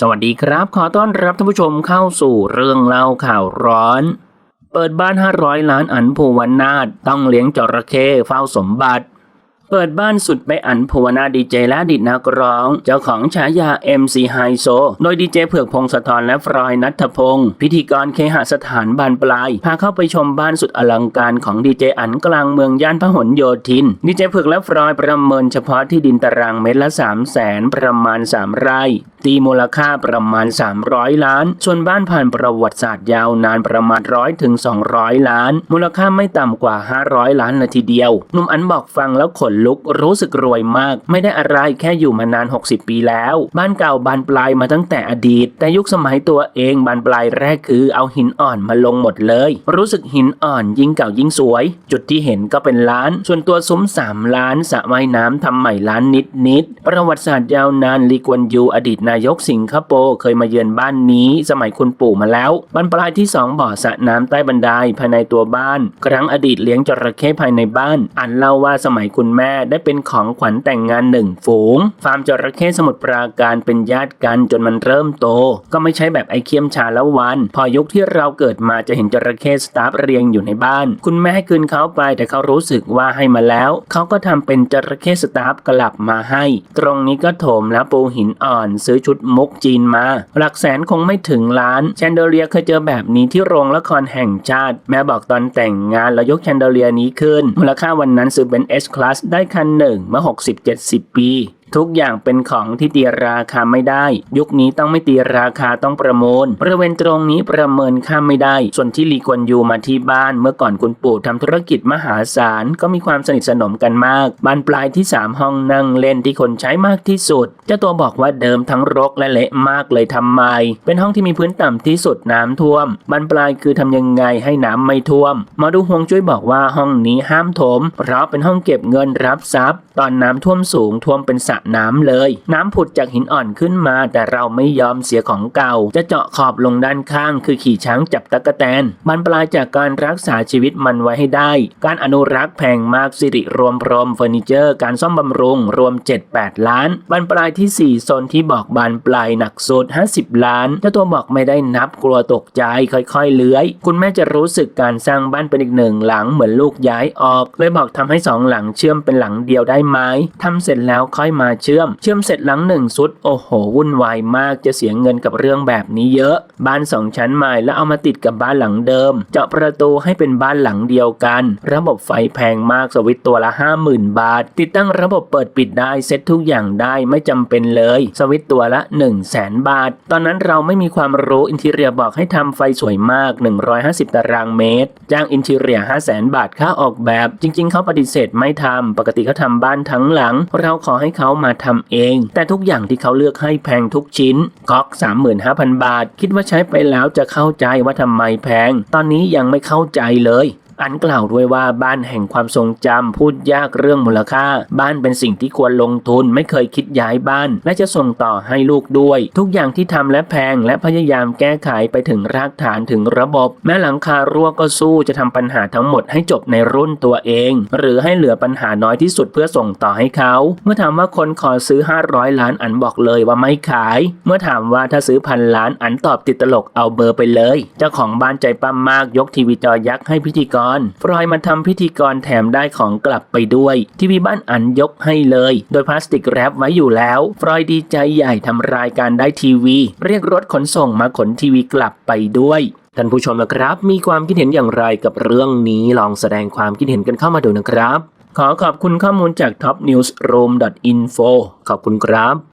สวัสดีครับ ขอต้อนรับท่านผู้ชมเข้าสู่เรื่องเล่าข่าวร้อน เปิดบ้าน 500 ล้านอันภูวนาถต้องเลี้ยงจระเข้เฝ้าสมบัติ เปิดบ้านสุดไปอันภูวนาดีเจและดิตนักร้อง เจ้าของฉายา MC ไฮโซโดยดีเจเผือกพงศธรและฟรอยนัทพงศ์พิธีกรเคหสถานบานปลาย พาเข้าไปชมบ้านสุดอลังการของดีเจอันกลางเมืองย่านพหลโยธิน ดีเจเผือกและฟรอยประเมินเฉพาะที่ดินตารางเมตรละ3 0 0แสนประมาณ 3 ไร่ตีมูลค่าประมาณ 300 ล้าน ส่วนบ้านผ่านประวัติศาสตร์ยาวนานประมาณร้อยถึง200 ล้าน มูลค่าไม่ต่ำกว่า 500 ล้านเลยทีเดียวนุ่มอันบอกฟังแล้วขนลุกรู้สึกรวยมาก ไม่ได้อะไรแค่อยู่มานาน 60 ปีแล้ว บ้านเก่าบานปลายมาตั้งแต่อดีต แต่ยุคสมัยตัวเองบานปลายแรกคือเอาหินอ่อนมาลงหมดเลย รู้สึกหินอ่อนยิ่งเก่ายิ่งสวย จุดที่เห็นก็เป็นล้าน ส่วนตัวซุ้ม 3 ล้านสระว่ายน้ำทำใหม่ล้านนิดนิดประวัติศาสตร์ยาวนานลีกวนยูอดีตนายกสิงคโปร์เคยมาเยือนบ้านนี้สมัยคุณปู่มาแล้วบ้านปลายที่ 2 บ่อสระน้ำใต้บันไดภายในตัวบ้าน ครั้งอดีตเลี้ยงจระเข้ภายในบ้าน อันเล่าว่าสมัยคุณแม่ได้เป็นของขวัญแต่งงานหนึ่งฝูง ฟาร์มจระเข้สมุทรปราการเป็นญาติกันจนมันเริ่มโต ก็ไม่ใช่แบบไอเคียมชาละวัน พอยุคที่เราเกิดมาจะเห็นจระเข้สตาฟเรียงอยู่ในบ้าน คุณแม่ให้คืนเขาไปแต่เขารู้สึกว่าให้มาแล้ว เขาก็ทำเป็นจระเข้สตาฟกลับมาให้ ตรงนี้ก็โถมแล้วปูหินอ่อนซื้อชุดมุกจีนมา หลักแสนคงไม่ถึงล้านแชนเดอเลียเคยเจอแบบนี้ที่โรงละครแห่งชาติ แม่บอกตอนแต่งงานแล้วยกแชนเดอเลียนี้ขึ้น มูลค่าวันนั้นซื้อเป็น S Class ได้คันหนึ่งเมื่อ 60-70 ปี ทุกอย่างเป็นของที่ตีราคาไม่ได้ ยุคนี้ต้องไม่ตีราคาต้องประมูลบริเวณตรงนี้ประเมินค่าไม่ได้ ส่วนที่ลีกวนยูมาที่บ้าน เมื่อก่อนคุณปู่ทำธุรกิจมหาศาลก็มีความสนิทสนมกันมากบานปลายที่ 3 ห้องนั่งเล่นที่คนใช้มากที่สุดเจ้าตัวบอกว่าเดิมทั้งรกและเละมากเลยทำไม เป็นห้องที่มีพื้นต่ำที่สุดน้ำท่วมบานปลายคือทำยังไงให้น้ำไม่ท่วมมาดูฮวงจุ้ยบอกว่าห้องนี้ห้ามถม เพราะเป็นห้องเก็บเงินรับทรัพย์ ตอนน้ำท่วมสูงท่วมเป็นสระน้ำเลย น้ำผุดจากหินอ่อนขึ้นมา แต่เราไม่ยอมเสียของเก่า จะเจาะขอบลงด้านข้าง คือขี่ช้างจับตะกแตนบานปลายจากการรักษาชีวิตมันไว้ให้ได้ การอนุรักษ์แพงมากสิริรวมพรมเฟอร์นิเจอร์ การซ่อมบำรุงรวม 7-8 ล้านบานปลายที่ 4 โซนที่บอกบานปลายหนักสุด 50 ล้านเจ้าตัวบอกไม่ได้นับกลัวตกใจค่อยๆเลื้อย คุณแม่จะรู้สึกการสร้างบ้านเป็นอีกหนึ่งหลังเหมือนลูกย้ายออก เลยบอกทำให้สองหลังเชื่อมเป็นหลังเดียวได้ไหมทำเสร็จแล้วค่อยมาเชื่อม เชื่อมเสร็จหลังหนึ่งสุด โอ้โห วุ่นวายมากจะเสียเงินกับเรื่องแบบนี้เยอะ บ้านสองชั้นใหม่แล้วเอามาติดกับบ้านหลังเดิม เจาะประตูให้เป็นบ้านหลังเดียวกัน ระบบไฟแพงมากสวิตตัวละ 50,000 บาท ติดตั้งระบบเปิดปิดได้เซ็ตทุกอย่างได้ไม่จำเป็นเลย สวิตตัวละ 1 0 0 0 0แสนบาท ตอนนั้นเราไม่มีความรู้อินทีเรียบอกให้ทำไฟสวยมาก 150 ตารางเมตร จ้างอินทีเรีย5 0 0แสนบาทค่าออกแบบ จริง ๆเขาปฏิเสธไม่ทำปกติเขาทำบ้านทั้งหลัง เราขอให้เขามาทำเอง แต่ทุกอย่างที่เขาเลือกให้แพงทุกชิ้นก๊อก 35,000 บาท คิดว่าใช้ไปแล้วจะเข้าใจว่าทำไมแพง ตอนนี้ยังไม่เข้าใจเลย อันกล่าวด้วยว่าบ้านแห่งความทรงจำพูดยากเรื่องมูลค่า บ้านเป็นสิ่งที่ควรลงทุนไม่เคยคิดย้ายบ้าน และจะส่งต่อให้ลูกด้วย ทุกอย่างที่ทำและแพงและพยายามแก้ไขไปถึงรากฐานถึงระบบ แม้หลังคารั่วก็สู้จะทำปัญหาทั้งหมดให้จบในรุ่นตัวเอง หรือให้เหลือปัญหาน้อยที่สุดเพื่อส่งต่อให้เขา เมื่อถามว่าคนขอซื้อ 500 ล้านอันบอกเลยว่าไม่ขาย เมื่อถามว่าถ้าซื้อพันล้านอันตอบติดตลกเอาเบอร์ไปเลยเจ้าของบ้านใจปั้มมากยกทีวีจอยักษ์ให้พิธีกร ฟรอยมาทำพิธีกรแถมได้ของกลับไปด้วย ทีวีบ้านอันยกให้เลย โดยพลาสติกแรปไว้อยู่แล้ว ฟรอยดีใจใหญ่ทำรายการได้ทีวี เรียกรถขนส่งมาขนทีวีกลับไปด้วยท่านผู้ชมนะครับ มีความคิดเห็นอย่างไรกับเรื่องนี้ลองแสดงความคิดเห็นกันเข้ามาดูนะครับ ขอขอบคุณข้อมูลจาก topnewsroom.info ขอบคุณครับ